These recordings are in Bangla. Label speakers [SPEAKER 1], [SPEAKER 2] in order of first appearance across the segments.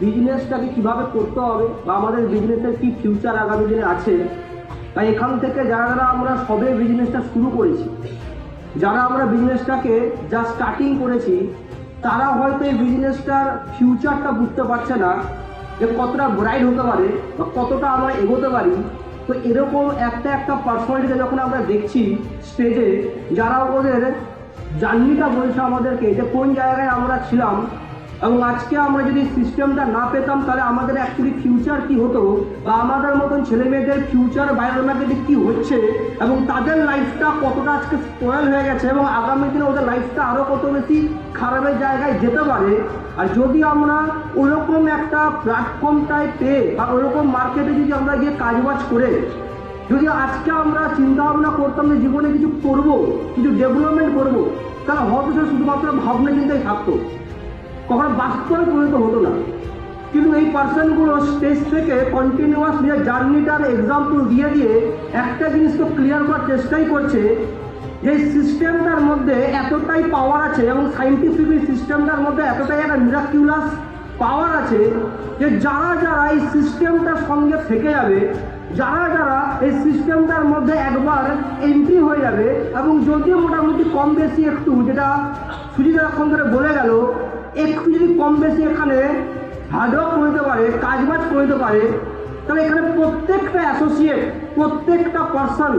[SPEAKER 1] বিজনেসটাকে কীভাবে করতে হবে বা আমাদের বিজনেসের কি ফিউচার আগামী দিনে আছে, তাই এখান থেকে যারা যারা আমরা সবে বিজনেসটা শুরু করেছি, যারা আমরা বিজনেসটাকে যা স্টার্টিং করেছি, তারা হয়তো এই বিজনেসটার ফিউচারটা বুঝতে পারছে না যে কতটা ব্রাইট হতে পারে বা কতটা আমরা এগোতে পারি। তো এরকম একটা একটা পার্সোনালিটিকে যখন আমরা দেখছি স্টেজে যারা ওদের জার্নিটা বলছে আমাদেরকে যে কোন জায়গায় আমরা ছিলাম এবং আজকে আমরা যদি সিস্টেমটা না পেতাম, তাহলে আমাদের অ্যাকচুয়ালি ফিউচার কি হতো? বা আমাদের মতন ছেলে মেয়েদের ফিউচার বায়োমার্কেটে কি হচ্ছে? এবং তাদের লাইফটা কতটা আজকে স্পয়েল হয়ে গেছে? এবং আগামী দিনে ওদের লাইফটা আরও কত বেশি খারাপের জায়গায় যেতে পারে? আর যদি আমরা ওরকম একটা প্ল্যাটফর্মটায় পেয়ে বা ওরকম মার্কেটে যদি আমরা গিয়ে কাজবাজ করে, যদি আজকে আমরা চিন্তা ভাবনা করতাম যে জীবনে কিছু করব, কিছু ডেভেলপমেন্ট করব, তাহলে হয়তো সে শুধুমাত্র ভাবনা চিন্তাই থাকতো। কখনো বাস্তবে পরিণত হতো না। কিন্তু এই পার্সনগুলো স্টেজ থেকে কন্টিনিউয়াস নিজের জার্নিটার এক্সাম্পল দিয়ে দিয়ে একটা জিনিস তো ক্লিয়ার করার চেষ্টাই করছে যে সিস্টেমটার মধ্যে এতটাই পাওয়ার আছে এবং সাইন্টিফিক সিস্টেমটার মধ্যে এতটাই একটা মিরাকিউলাস পাওয়ার আছে যে যারা যারা এই সিস্টেমটার সঙ্গে থেকে যাবে, যারা যারা এই সিস্টেমটার মধ্যে একবার এন্ট্রি হয়ে যাবে এবং যদিও মোটামুটি কম বেশি একটু, যেটা সুজিতা এখন ধরে বলে গেল একটু যদি কম বেশি এখানে হার্ডওয়ার্ক করে দিতে পারে কাজবাজ করে দিতে পারে, তাহলে এখানে প্রত্যেকটা অ্যাসোসিয়েট প্রত্যেকটা পার্সন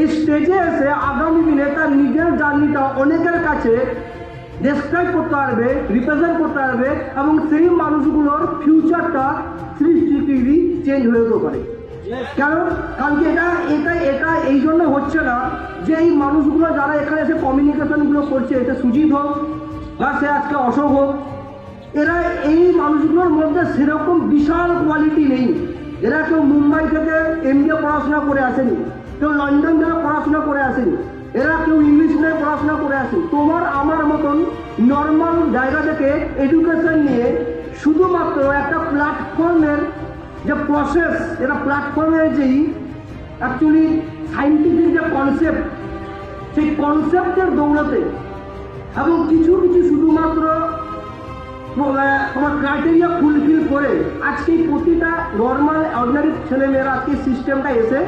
[SPEAKER 1] এই স্টেজে এসে আগামী দিনে তার নিজের জার্নিটা অনেকের কাছে ডেসক্রাইব করতে পারবে রিপ্রেজেন্ট করতে পারবে এবং সেই মানুষগুলোর ফিউচারটা থ্রি ডিগ্রি চেঞ্জ হয়ে যেতে পারে। কারণ কি এটা এটা এটা, এই জন্য হচ্ছে না যে এই মানুষগুলো যারা এখানে এসে কমিউনিকেশনগুলো করছে, এটা সুজিত হোক বা সে আজকে অশোক হোক, এরা এই মানুষগুলোর মধ্যে সেরকম বিশাল কোয়ালিটি নেই। এরা কেউ মুম্বাই থেকে এমবিএ পড়াশোনা করে আসেনি, কেউ লন্ডন থেকে পড়াশোনা করে আসেনি, এরা কেউ ইংলিশ নিয়ে পড়াশোনা করে আসে তোমার, আমার মতন নর্মাল জায়গা থেকে এডুকেশন নিয়ে শুধুমাত্র একটা প্ল্যাটফর্মের যে প্রসেস এটা প্ল্যাটফর্মের যেই অ্যাকচুয়ালি সাইন্টিফিক যে কনসেপ্ট সেই কনসেপ্টের দৌড়াতে এবং কিছু কিছু শুধুমাত্র তোমার ক্রাইটেরিয়া ফুলফিল করে আজকে প্রতিটা নর্মাল অর্ডিনারি ছেলেমেয়েরা আজকে সিস্টেমটা এসে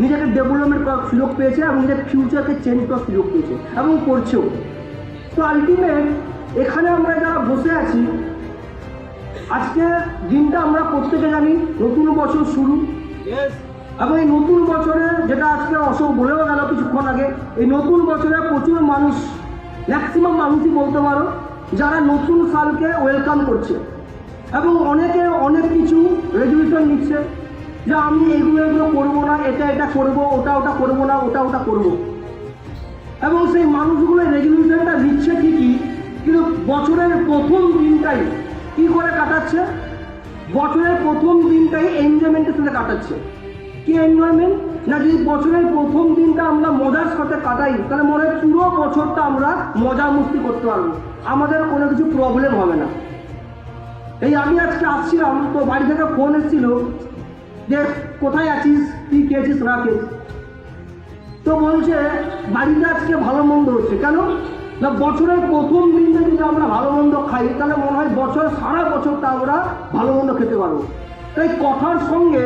[SPEAKER 1] নিজেকে ডেভেলপমেন্ট করার সুযোগ পেয়েছে এবং নিজের ফিউচারকে চেঞ্জ করার সুযোগ পেয়েছে এবং করছেও। তো আলটিমেট এখানে আমরা যারা বসে আছি আজকে দিনটা আমরা প্রত্যেকে জানি নতুন বছর শুরু। এবং এই নতুন বছরে যেটা আজকে অশোক বলেও গেল কিছুক্ষণ আগে এই নতুন বছরে প্রচুর মানুষ ম্যাক্সিমাম মানুষই বলতে পারো, যারা নতুন সালকে ওয়েলকাম করছে। এবং অনেকে অনেক কিছু রেজলিউশন নিচ্ছে, যে আমি এগুলো এগুলো করব না, এটা এটা করব, ওটা ওটা করব না, ওটা ওটা করব। এবং সেই মানুষগুলো রেজলিউশনটা নিচ্ছে ঠিকই, কিন্তু বছরের প্রথম দিনটাই কি করে কাটাচ্ছে? বছরের প্রথম দিনটাই এনজয়মেন্টের সাথে কাটাচ্ছে। কি এনজয়মেন্ট না, যদি বছরের প্রথম দিনটা সাথে কাটাই। তাহলে মনে হয় পুরো বছরটা আমরা মজা মস্তি করতে পারব। আমাদের কোনো কিছু প্রবলেম হবে না। এই আমি আজকে আসছিলাম, তো বাড়ি থেকে ফোন এসেছিল যে কোথায় আছিস? কি খেয়েছিস? না খেয়েছিস। তো বলছে, বাড়িতে আজকে ভালো মন্দ হচ্ছে। কেন? না, বছরের প্রথম দিন যদি আমরা ভালো মন্দ খাই, তাহলে মনে হয় বছর, সারা বছরটা আমরা ভালো মন্দ খেতে পারব। তাই কথার সঙ্গে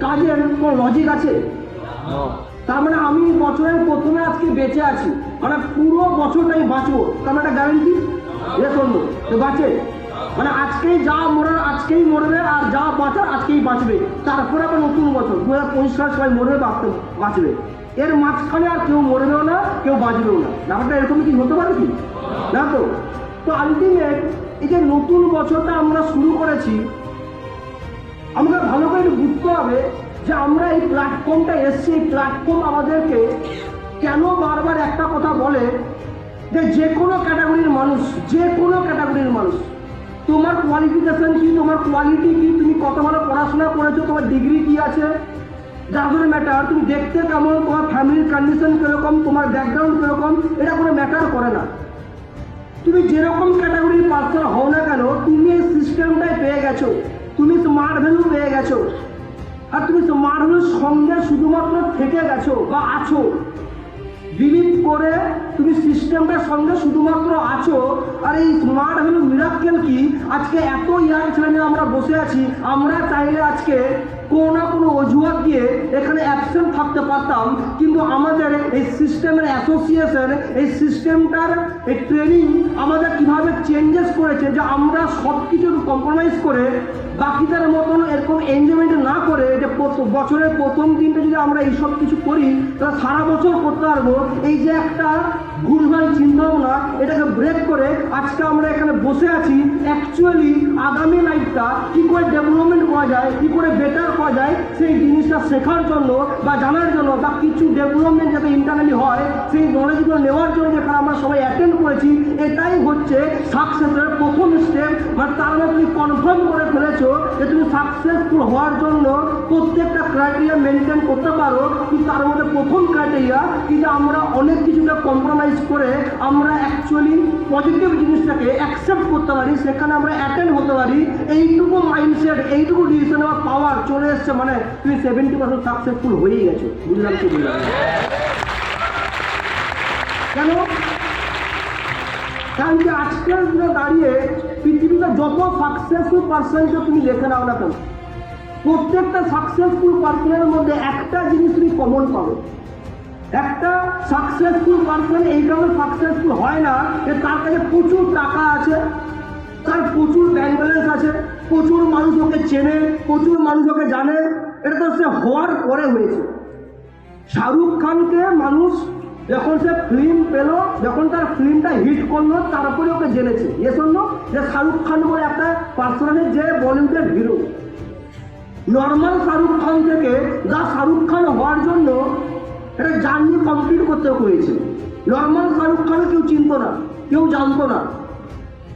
[SPEAKER 1] কাজের কোনো লজিক আছে? তার মানে আমি বছরের প্রথমে আজকে বেঁচে আছি। মানে পুরো বছরটাই বাঁচবো। তার মানে গ্যারান্টি তো বাঁচে। মানে আজকেই যা মরার, আজকেই মরবে, আর যা বাঁচার, আজকেই বাঁচবে। তারপরে আবার নতুন বছর। দু হাজার পঁচিশ সালে সবাই মরবে, বাঁচতে, বাঁচবে। এর মাঝখানে আর কেউ মরবেও না, কেউ বাঁচবেও না। ব্যাপারটা এরকম কি হতে পারে কি? না তো? তো আলটিমেট এই যে নতুন বছরটা আমরা শুরু করেছি, আমাদের ভালো করে বুঝতে হবে যে আমরা এই প্ল্যাটফর্মটা এসছি, এই প্ল্যাটফর্ম আমাদেরকে কেন বারবার একটা কথা বলে যে যে কোনো ক্যাটাগরির মানুষ, যে কোনো ক্যাটাগরির মানুষ, তোমার কোয়ালিফিকেশন কি, তোমার কোয়ালিটি কি, তুমি কত ভালো পড়াশোনা করেছ, তোমার ডিগ্রি কি আছে? ডাজন্ট ম্যাটার তুমি দেখতে কেমন, তোমার ফ্যামিলির কন্ডিশন কীরকম, তোমার ব্যাকগ্রাউন্ড কীরকম, এটা কোনো ম্যাটার করে না। তুমি যেরকম ক্যাটাগরির পার্সন হও না কেন, তুমি এই সিস্টেমটাই পেয়ে গেছো, তুমি স্মার্ট ভ্যালু পেয়ে গেছো। আর তুমি ভ্যালুর সঙ্গে শুধুমাত্র থেকে গেছো বা আছো। বিলিভ করে তুমি সিস্টেমটার সঙ্গে শুধুমাত্র আছো। আর এই স্মার্ট হলো মিরাক্কেল কি? আজকে এত ইয়ার ছেলে আমরা বসে আছি, আমরা চাইলে আজকে কোনো না দিয়ে এখানে অ্যাবসেন্ট থাকতে পারতাম, কিন্তু আমাদের এই সিস্টেমের অ্যাসোসিয়েশন এই সিস্টেমটার এই ট্রেনিং আমাদের কীভাবে চেঞ্জেস করেছে যে আমরা সব কিছু কম্প্রোমাইজ করে বাকিদের মতন এরকম এনজয়মেন্ট না করে যে বছরের প্রথম দিনটা যদি আমরা এইসব কিছু করি, তাহলে সারা বছর করতে পারব। এই যে একটা ভুলভাল চিন্তা ভাবনা এটাকে ব্রেক করে আজকে আমরা এখানে বসে আছি অ্যাকচুয়ালি আগামী লাইফটা কি করে ডেভেলপমেন্ট করা যায়, কী করে বেটার করা যায়, সেই জিনিসটা শেখার জন্য বা জানার জন্য বা কিছু ডেভেলপমেন্ট যাতে ইন্টারনালি হয়, সেই নলেজগুলো নেওয়ার জন্য যেখানে আমরা সবাই অ্যাটেন্ড করেছি, এটাই হচ্ছে সাকসেসের প্রথম স্টেপ মানে তার মানে তুমি কনফার্ম করে ফেলেছো যে তুমি সাকসেসফুল হওয়ার জন্য প্রত্যেকটা ক্রাইটেরিয়া মেনটেন করতে পারো কিন্তু তার মধ্যে প্রথম ক্রাইটেরিয়া কি যে আমরা অনেক কিছুটা কম্প্রোমাইজ করে আমরা অ্যাকচুয়ালি পজিটিভ জিনিসটাকে অ্যাকসেপ্ট করতে পারি, সেখানে আমরা অ্যাটেন্ড হতে পারি, এইটুকু মাইন্ডসেট এইটুকু ডিসিশন নেওয়ার পাওয়ার চলে এসছে মানে তুমি সেভেন্টি পার্সেন্ট সাকসেসফুল হয়েই গেছো। বুঝলাম কি বুঝলাম কেন? কারণ যে আজকের দিনে দাঁড়িয়ে পৃথিবীতে যত সাকসেসফুল পার্সনকে তুমি দেখে নাও না কেন, প্রত্যেকটা সাকসেসফুল পার্সনের মধ্যে একটা জিনিস তুমি কমন পাবে। একটা সাকসেসফুল পার্সন এই কারণে সাকসেসফুল হয় না যে তার কাছে প্রচুর টাকা আছে, তার প্রচুর ব্যাংক ব্যালেন্স আছে প্রচুর মানুষ ওকে চেনে, প্রচুর মানুষ ওকে জানে। এটা তো সে হওয়ার পরে হয়েছে। শাহরুখ খানকে মানুষ যখন সে ফিল্ম পেল, যখন তার ফিল্মটা হিট করল, তারপরে ওকে জেনেছে। এ শুনলো যে শাহরুখ খান বলে একটা পার্সোনালি যে বলিউডের হিরো নর্মাল শাহরুখ খান থেকে যা শাহরুখ খান হওয়ার জন্য একটা জার্নি কমপ্লিট করতে হয়েছে। নর্মাল শাহরুখ খান কেউ চিনতো না, কেউ জানতো না।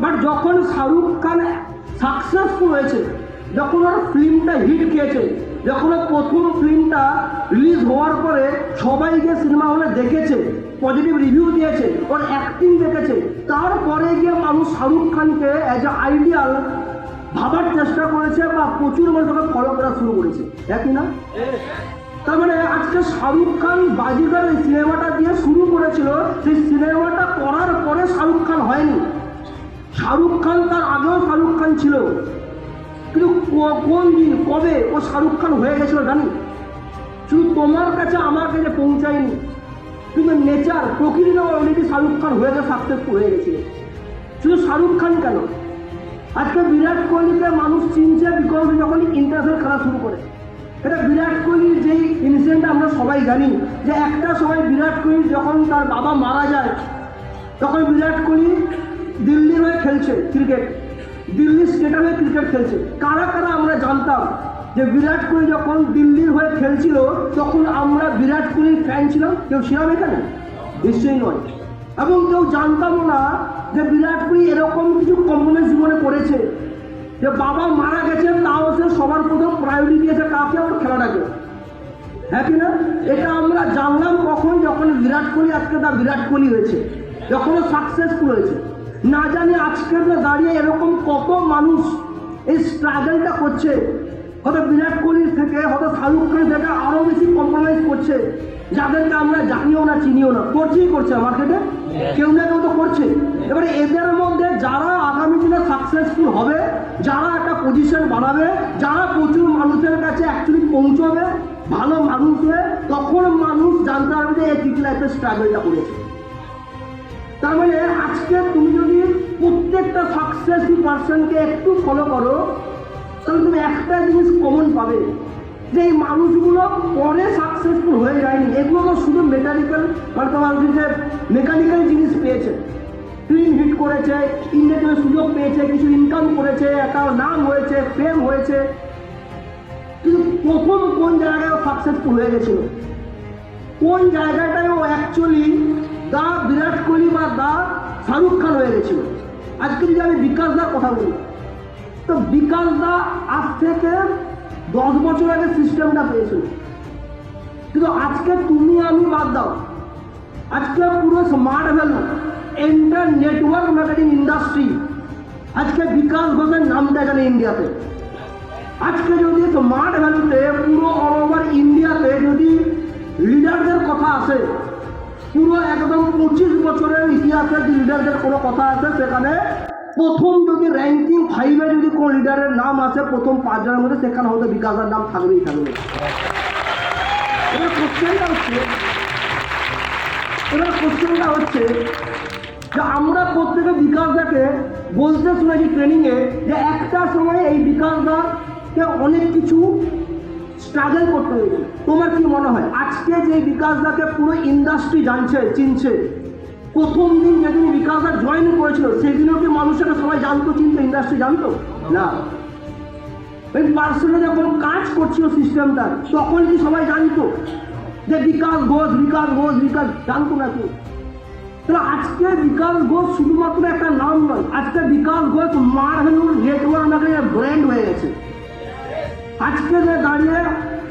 [SPEAKER 1] বাট যখন শাহরুখ খান সাকসেসফুল হয়েছে। যখন ওর ফিল্মটা হিট খেয়েছে, যখন ওর প্রথম ফিল্মটা রিলিজ হওয়ার পরে সবাই গিয়ে সিনেমা হলে দেখেছে পজিটিভ রিভিউ দিয়েছে, ওর অ্যাক্টিং দেখেছে। তারপরে গিয়ে মানুষ শাহরুখ খানকে অ্যাজ এ আইডিয়াল ভাবার চেষ্টা করেছে বা প্রচুর মানুষ ওকে ফলো করা শুরু করেছে। একই না? তার মানে আজকে শাহরুখ খান বাজিগার সিনেমাটা দিয়ে শুরু করেছিল। সেই সিনেমাটা করার পরে শাহরুখ খান হয়নি। শাহরুখ খান তার আগেও শাহরুখ খান ছিল। কিন্তু কোন দিন, কবে ও শাহরুখ খান হয়ে গেছিল জানি? শুধু তোমার কাছে আমার কাছে পৌঁছায়নি, কিন্তু নেচার প্রকৃতিতে অলরেডি শাহরুখ খান হয়ে গেছে সাকসেসফুল হয়ে গেছে। শুধু শাহরুখ খান কেন? আজকে বিরাট কোহলিকে মানুষ চিনছে বিকজ যখন ইন্টারন্যাশনাল খেলা শুরু করে। এটা বিরাট কোহলির যেই ইনসিডেন্ট আমরা সবাই জানি, যে একটা সময় বিরাট কোহলি যখন তার বাবা মারা যায়, তখন বিরাট কোহলি দিল্লির হয়ে খেলছে ক্রিকেট। দিল্লি স্টেটের হয়ে ক্রিকেট খেলছে। কারা কারা আমরা জানতাম যে বিরাট কোহলি যখন দিল্লির হয়ে খেলছিল, তখন আমরা বিরাট কোহলির ফ্যান ছিলাম? কেউ ছিলাম এখানে? নিশ্চয়ই নয়। এবং কেউ জানতামও না যে বিরাট কোহলি এরকম কিছু কম্প্রোমাইজ জীবনে করেছে। যে বাবা মারা গেছে, তাও সে সবার প্রথম প্রায়োরিটি দিয়েছে কাকে ওর খেলাটাকে। হ্যাঁ কি না? এটা আমরা জানলাম কখন যখন বিরাট কোহলি আজকে তার বিরাট কোহলি হয়েছে। যখন সাকসেসফুল হয়েছে। না জানি আজকের দাঁড়িয়ে এরকম কত মানুষ এই স্ট্রাগলটা করছে। হয়তো বিরাট কোহলির থেকে, হয়তো শাহরুখ খানের থেকে আরও বেশি কম্প্রোমাইজ করছে। যাদেরকে আমরা জানিও না, চিনিও না। করছেই করছে মার্কেটে কেউ না কেউ তো করছে। এবারে এদের মধ্যে যারা আগামী দিনে সাকসেসফুল হবে, যারা একটা পজিশন বানাবে, যারা প্রচুর মানুষের কাছে অ্যাকচুয়ালি পৌঁছবে, ভালো মানুষ হয়ে তখন মানুষ জানতে পারবে যে এই ঠিক লাইফের স্ট্রাগলটা করেছে। তার মানে আজকে তুমি যদি প্রত্যেকটা সাকসেসফুল পার্সনকে একটু ফলো করো, তাহলে তুমি একটা জিনিস কমন পাবে, যে এই মানুষগুলো পরে সাকসেসফুল হয়ে যায়নি। এগুলো তো শুধু মেকানিক্যাল মানে তোমার যে মেকানিক্যাল জিনিস পেয়েছে। ফিল্ম হিট করেছে ইন্ডাস্ট্রিতে সুযোগ পেয়েছে, কিছু ইনকাম করেছে একটা নাম হয়েছে ফেম হয়েছে। কিন্তু প্রথম কোন জায়গায় সাকসেসফুল হয়ে গেছিল? কোন জায়গাটায় ও অ্যাকচুয়ালি দা বিরাট কোহলি বা দা শাহরুখ খান হয়ে গেছিল। আজকে যদি আমি বিকাশ দার কথা বলি, তো বিকাশ দা আজ থেকে দশ বছর আগে সিস্টেমটা পেয়েছিল। কিন্তু আজকে তুমি আমি বাদ দাও। আজকে পুরো smart value enter network marketing industry আজকে বিকাশ ঘোষের নামটা এখানে ইন্ডিয়াতে আজকে যদি স্মার্ট ভ্যালুতে পুরো অল ওভার ইন্ডিয়াতে যদি লিডারদের কথা আসে পুরো একদম পঁচিশ বছরের ইতিহাসের যে লিডারদের কোনো কথা আছে, সেখানে প্রথম যদি র্যাঙ্কিং ফাইভে যদি কোনো লিডারের নাম আসে, প্রথম পাঁচ পাঁচজনের মধ্যে সেখানে হয়তো বিকাশের নাম থাকবেই থাকবে এবার কোশ্চেনটা হচ্ছে, এবার কোশ্চেনটা হচ্ছে যে আমরা প্রত্যেকে বিকাশদাকে বলতে শুনেছি ট্রেনিংয়ে যে একটা সময় এই বিকাশদাকে অনেক কিছু স্ট্রাগল করতে হয়েছে। তোমার কি মনে হয়? আজকে যে বিকাশদাকে পুরো ইন্ডাস্ট্রি জানছে, চিনছে, প্রথম দিন যেদিন বিকাশদা জয়েন করেছিল, সেদিনও কি মানুষের সবাই জানতো, চিনতো ইন্ডাস্ট্রি জানতো? না। ওই পার্সোনাল যখন কাজ করছিল সিস্টেমটা তখন কি সবাই জানতো? যে বিকাশ ঘোষ বিকাশ ঘোষ, বিকাশ, জানতো না কেউ তাহলে আজকে বিকাশ ঘোষ শুধুমাত্র একটা নাম নয়, আজকে বিকাশ ঘোষ মারভেলুর নেটওয়ার্ক ব্র্যান্ড হয়ে গেছে। আজকে যে দাঁড়িয়ে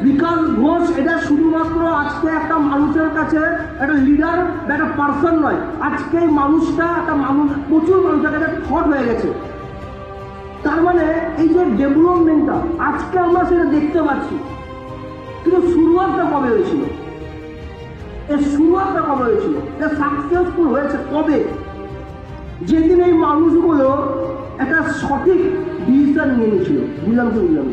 [SPEAKER 1] বিকাশ ঘোষ এটা শুধুমাত্র আজকে একটা মানুষের কাছে একটা লিডার বা একটা পার্সন নয়। আজকে এই মানুষটা, একটা মানুষ, প্রচুর মানুষের কাছে থট হয়ে গেছে। তার মানে এই যে ডেভেলপমেন্টটা আজকে আমরা সেটা দেখতে পাচ্ছি। কিন্তু শুরুয়াতটা কবে হয়েছিল? এর শুরুয়াতটা কবে হয়েছিল? এটা সাকসেসফুল হয়েছে কবে? যেদিন এই মানুষগুলো একটা সঠিক ডিসিশন নিয়ে নিয়েছিল, বুঝলাম কি বুঝলাম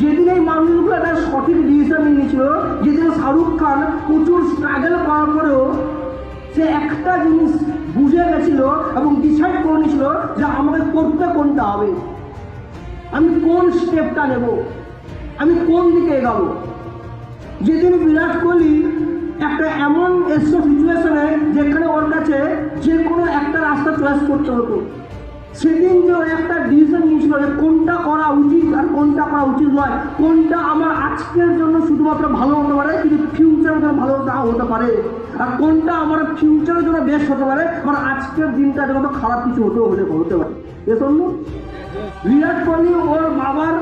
[SPEAKER 1] যেদিন এই মানুষগুলো একটা সঠিক ডিসিশন নিয়ে নিয়েছিল, যেদিন শাহরুখ খান প্রচুর স্ট্রাগল করার পরেও সে একটা জিনিস বুঝে গেছিল এবং ডিসাইড করে নিয়েছিল যে আমাকে করতে কোনটা হবে। আমি কোন স্টেপটা নেব? আমি কোন দিকে এগাবো? যেদিন বিরাট কোহলি একটা এমন এসো সিচুয়েশনে যেখানে ওর কাছে যে কোনো একটা রাস্তা চয়েস করতে হতো। সেদিন যে একটা ডিসিশন নিয়েছিল যে কোনটা করা উচিত আর কোনটা করা উচিত নয়। কোনটা আমার আজকের জন্য শুধুমাত্র ভালো হতে পারে, কিন্তু ফিউচারের জন্য ভালো নাও হতে পারে? আর কোনটা আমার ফিউচারের জন্য বেস্ট হতে পারে? আমার আজকের দিনটা যেন খারাপ কিছু হতেও হতে হতে পারে। এ শোনো, বিরাট কোহলি ওর বাবার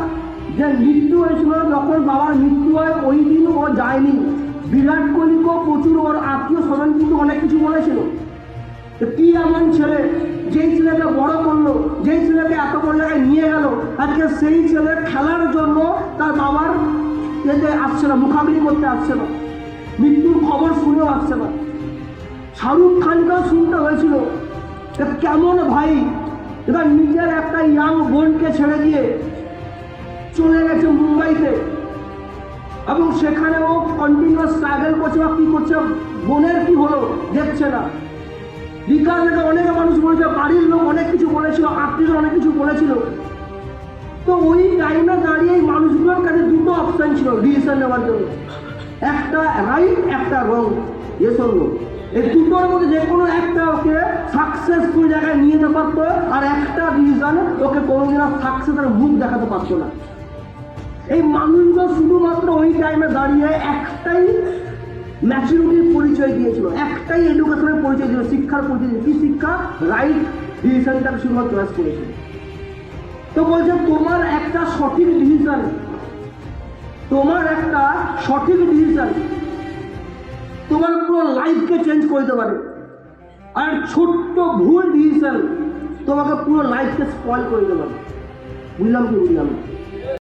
[SPEAKER 1] যে মৃত্যু হয়েছিল, যখন বাবার মৃত্যু হয়, ওই দিন ও যায়নি। বিরাট কোহলিকেও প্রচুর ওর আত্মীয় স্বজন কিন্তু অনেক কিছু বলেছিল। কি এমন ছেলে? যেই ছেলেকে বড় করল, যেই ছেলেকে এত বড় জায়গায় নিয়ে গেল, আজকে সেই ছেলে খেলার জন্য তার বাবার এতে আসছে না মুখাবিলি করতে আসছে না মৃত্যুর খবর শুনেও আসছে না শাহরুখ খানকেও শুনতে হয়েছিল কেমন ভাই, এবার নিজের একটা ইয়াং বোনকে ছেড়ে দিয়ে চলে গেছে মুম্বাইতে। এবং সেখানে ও কন্টিনিউয়াস স্ট্রাগল করছে, বা কী করছে, বোনের কি হলো, দেখছে না। বিকাশ অনেক মানুষ টাইমে দাঁড়িয়ে এই মানুষগুলোর কাছে দুটো অপশন ছিল ডিসিশন নেওয়ার জন্য। একটা রাইট একটা রং এ সঙ্গ। এই দুটোর মধ্যে যে কোনো একটা ওকে সাকসেসফুল জায়গায় নিয়ে যেতে পারতো, আর একটা ডিসিশন ওকে কোনোদিন আর সাকসেসের মুখ দেখাতে পারতো না। এই মানুষগুলো শুধুমাত্র ওই টাইমে দাঁড়িয়ে একটাই ম্যাচুরিটির পরিচয় দিয়েছিল, একটাই এডুকেশনের পরিচয় দিয়েছিল, শিক্ষার পরিচয় দিয়েছিল। কি শিক্ষা? রাইট ডিসিশনটাকে শুধুমাত্র চয়েস করেছিল। তো বলছে, তোমার একটা সঠিক ডিসিশন তোমার একটা সঠিক ডিসিশন তোমার পুরো লাইফকে চেঞ্জ করে দিতে পারে। আর ছোট্ট ভুল ডিসিশন তোমাকে পুরো লাইফকে স্পয়েল করে দিতে পারে। বুঝলাম কি বুঝলাম না?